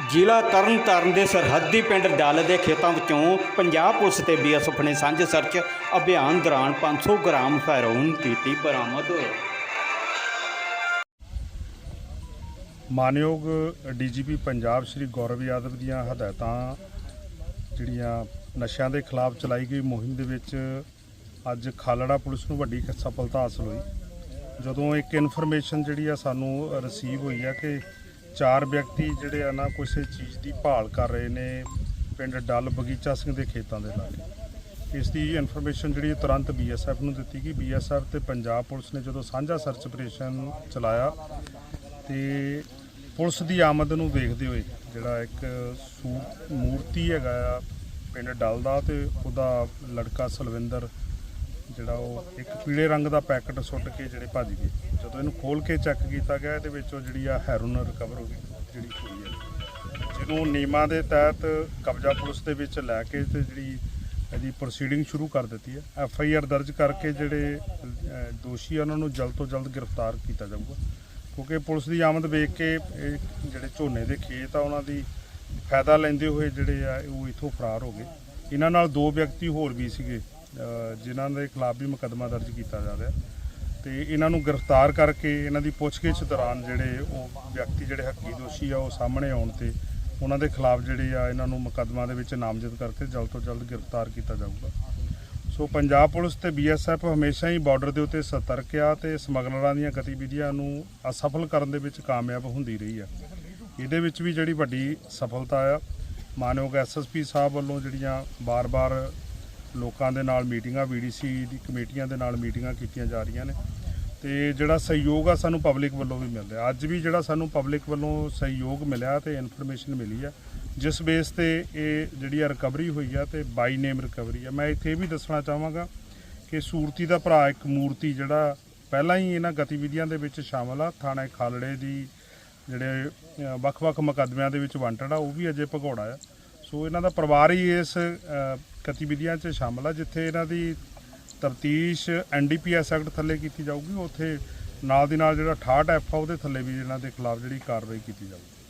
ਜ਼ਿਲ੍ਹਾ ਤਰਨਤਾਰਨ ਦੇ ਸਰਹੱਦੀ ਪਿੰਡ ਡੱਲ ਦੇ ਖੇਤਾਂ ਵਿੱਚੋਂ ਪੰਜਾਬ ਪੁਲਿਸ ਤੇ ਬੀਐਸਐਫ ਨੇ ਸਾਂਝੇ ਸਰਚ ਅਭਿਆਨ ਦੌਰਾਨ 500 ਗ੍ਰਾਮ ਫੈਰੋਨ ਕੀਤੀ ਬਰਾਮਦ। ਮਾਨਯੋਗ ਡੀਜੀਪੀ ਪੰਜਾਬ ਸ਼੍ਰੀ ਗੌਰਵ ਯਾਦਵ ਦੀਆਂ ਹਦਾਇਤਾਂ, ਜਿਹੜੀਆਂ ਨਸ਼ਿਆਂ ਦੇ ਖਿਲਾਫ ਚਲਾਈ ਗਈ ਮੁਹਿੰਮ ਦੇ ਵਿੱਚ ਅੱਜ ਖਾਲੜਾ ਪੁਲਿਸ ਨੂੰ ਵੱਡੀ ਸਫਲਤਾ ਹਾਸਲ ਹੋਈ। ਜਦੋਂ ਇੱਕ ਇਨਫੋਰਮੇਸ਼ਨ ਜਿਹੜੀ ਆ ਸਾਨੂੰ ਰਿਸੀਵ ਹੋਈ ਆ ਕਿ ਚਾਰ ਵਿਅਕਤੀ ਜਿਹੜੇ ਆ ਨਾ ਕਿਸੇ ਚੀਜ਼ ਦੀ ਭਾਲ ਕਰ ਰਹੇ ਨੇ ਪਿੰਡ ਡੱਲ ਬਗੀਚਾ ਸਿੰਘ ਦੇ ਖੇਤਾਂ ਦੇ ਲਾਗੇ। ਇਸ ਦੀ ਇਨਫੋਰਮੇਸ਼ਨ ਜਿਹੜੀ ਤੁਰੰਤ ਬੀਐਸਐਫ ਨੂੰ ਦਿੱਤੀ ਗਈ। ਬੀਐਸਐਫ ਤੇ ਪੰਜਾਬ ਪੁਲਿਸ ਨੇ ਜਦੋਂ ਸਾਂਝਾ ਸਰਚ ਆਪਰੇਸ਼ਨ ਚਲਾਇਆ ਤੇ ਪੁਲਿਸ ਦੀ ਆਮਦ ਨੂੰ ਵੇਖਦੇ ਹੋਏ ਜਿਹੜਾ ਇੱਕ ਸੂ- ਮੂਰਤੀ ਹੈਗਾ ਆ ਪਿੰਡ ਡੱਲ ਦਾ ਤੇ ਉਹਦਾ ਲੜਕਾ ਸਲਵਿੰਦਰ ਜਿਹੜਾ ਉਹ ਇੱਕ ਪੀਲੇ ਰੰਗ ਦਾ ਪੈਕਟ ਸੁੱਟ ਕੇ ਜਿਹੜੇ ਭੱਜ ਗਏ। ਜਦੋਂ ਇਹਨੂੰ ਖੋਲ ਕੇ ਚੈੱਕ ਕੀਤਾ ਗਿਆ, ਇਹਦੇ ਵਿੱਚੋਂ ਜਿਹੜੀ ਆ ਹੈਰੋਨ ਰਿਕਵਰ ਹੋ ਗਈ, ਜਿਹੜੀ ਹੋਈ ਹੈ ਜਿਹਨੂੰ ਨਿਯਮਾਂ ਦੇ ਤਹਿਤ ਕਬਜ਼ਾ ਪੁਲਿਸ ਦੇ ਵਿੱਚ ਲੈ ਕੇ ਤੇ ਜਿਹੜੀ ਇਹਦੀ ਪ੍ਰੋਸੀਡਿੰਗ ਸ਼ੁਰੂ ਕਰ ਦਿੱਤੀ ਹੈ ਐਫ ਆਈ ਆਰ ਦਰਜ ਕਰਕੇ ਜਿਹੜੇ ਦੋਸ਼ੀ ਆ, ਉਹਨਾਂ ਨੂੰ ਜਲਦ ਤੋਂ ਜਲਦ ਗ੍ਰਿਫਤਾਰ ਕੀਤਾ ਜਾਊਗਾ। ਕਿਉਂਕਿ ਪੁਲਿਸ ਦੀ ਆਮਦ ਵੇਖ ਕੇ ਇਹ ਜਿਹੜੇ ਝੋਨੇ ਦੇ ਖੇਤ ਆ, ਉਹਨਾਂ ਦੀ ਫਾਇਦਾ ਲੈਂਦੇ ਹੋਏ ਜਿਹੜੇ ਆ, ਉਹ ਇਥੋਂ ਫਰਾਰ ਹੋ ਗਏ। ਇਹਨਾਂ ਨਾਲ ਦੋ ਵਿਅਕਤੀ ਹੋਰ ਵੀ ਸੀਗੇ। ਜਿਨ੍ਹਾਂ ਦੇ ਖਿਲਾਫ ਵੀ ਮੁਕੱਦਮਾ ਦਰਜ ਕੀਤਾ ਜਾ ਰਿਹਾ। ਤੇ ਇਹਨਾਂ ਨੂੰ ਗ੍ਰਿਫਤਾਰ ਕਰਕੇ ਇਹਨਾਂ ਦੀ ਪੁੱਛਗਿੱਛ ਦੌਰਾਨ ਜਿਹੜੇ ਉਹ ਵਿਅਕਤੀ ਜਿਹੜੇ ਹੱਕੀ ਦੋਸ਼ੀ ਆ, ਉਹ ਸਾਹਮਣੇ ਆਉਣ ਤੇ ਉਹਨਾਂ ਦੇ ਖਿਲਾਫ ਜਿਹੜੇ ਆ, ਇਹਨਾਂ ਨੂੰ ਮੁਕੱਦਮਾ ਦੇ ਵਿੱਚ ਨਾਮਜ਼ਦ ਕਰਕੇ ਜਲਦ ਤੋਂ ਜਲਦ ਗ੍ਰਿਫਤਾਰ ਕੀਤਾ ਜਾਊਗਾ। ਸੋ ਪੰਜਾਬ ਪੁਲਿਸ ਤੇ ਬੀਐਸਐਫ ਹਮੇਸ਼ਾ ਹੀ ਬਾਰਡਰ ਦੇ ਉੱਤੇ ਸਤਰਕ ਆ ਤੇ ਸਮਗਲਰਾਂ ਦੀਆਂ ਗਤੀਵਿਧੀਆਂ ਨੂੰ ਅਸਫਲ ਕਰਨ ਦੇ ਵਿੱਚ ਕਾਮਯਾਬ ਹੁੰਦੀ ਰਹੀ ਆ। ਇਹਦੇ ਵਿੱਚ ਵੀ ਜਿਹੜੀ ਵੱਡੀ ਸਫਲਤਾ ਆ, ਮਾਨਯੋਗ ਐਸਐਸਪੀ ਸਾਹਿਬ ਵੱਲੋਂ ਜਿਹੜੀਆਂ ਬਾਰ-ਬਾਰ ਲੋਕਾਂ ਦੇ ਨਾਲ ਮੀਟਿੰਗਾਂ ਵੀਡੀਸੀ ਦੀ ਕਮੇਟੀਆਂ ਦੇ ਨਾਲ ਮੀਟਿੰਗਾਂ ਕੀਤੀਆਂ ਜਾ ਰਹੀਆਂ ਨੇ। ਤੇ ਜਿਹੜਾ ਸਹਿਯੋਗ ਆ ਸਾਨੂੰ ਪਬਲਿਕ ਵੱਲੋਂ ਵੀ ਮਿਲਦਾ ਅੱਜ ਵੀ ਜਿਹੜਾ ਸਾਨੂੰ ਪਬਲਿਕ ਵੱਲੋਂ ਸਹਿਯੋਗ ਮਿਲਿਆ ਤੇ ਇਨਫੋਰਮੇਸ਼ਨ ਮਿਲੀ ਆ, ਜਿਸ ਬੇਸ ਤੇ ਇਹ ਜਿਹੜੀ ਆ ਰਿਕਵਰੀ ਹੋਈ ਆ ਤੇ ਬਾਈ ਨੇਮ ਰਿਕਵਰੀ ਆ। ਮੈਂ ਇੱਥੇ ਇਹ ਵੀ ਦੱਸਣਾ ਚਾਹਾਂਗਾ ਕਿ ਸੂਰਤੀ ਦਾ ਭਰਾ ਇੱਕ ਮੂਰਤੀ ਜਿਹੜਾ ਪਹਿਲਾਂ ਹੀ ਇਹਨਾਂ ਗਤੀਵਿਧੀਆਂ ਦੇ ਵਿੱਚ ਸ਼ਾਮਲ ਆ, ਥਾਣੇ ਖਾਲੜੇ ਦੀ ਜਿਹੜੇ ਵੱਖ-ਵੱਖ ਮੁਕੱਦਮਿਆਂ ਦੇ ਵਿੱਚ ਵਾਂਟਡ ਆ, ਉਹ ਵੀ ਅਜੇ ਭਗੌੜਾ ਆ। ਸੋ ਇਹਨਾਂ ਦਾ ਪਰਿਵਾਰ ਹੀ ਇਸ ਗਤੀਵਿਧੀਆਂ 'ਚ ਸ਼ਾਮਲ ਆ, ਜਿੱਥੇ ਇਹਨਾਂ ਦੀ ਤਫਤੀਸ਼ ਐਨਡੀਪੀਐਸ ਐਕਟ ਥੱਲੇ ਕੀਤੀ ਜਾਊਗੀ, ਉੱਥੇ ਨਾਲ ਦੀ ਨਾਲ ਜਿਹੜਾ 68 ਐਫ ਆ, ਉਹਦੇ ਥੱਲੇ ਵੀ ਇਹਨਾਂ ਦੇ ਖਿਲਾਫ ਜਿਹੜੀ ਕਾਰਵਾਈ ਕੀਤੀ ਜਾਊਗੀ।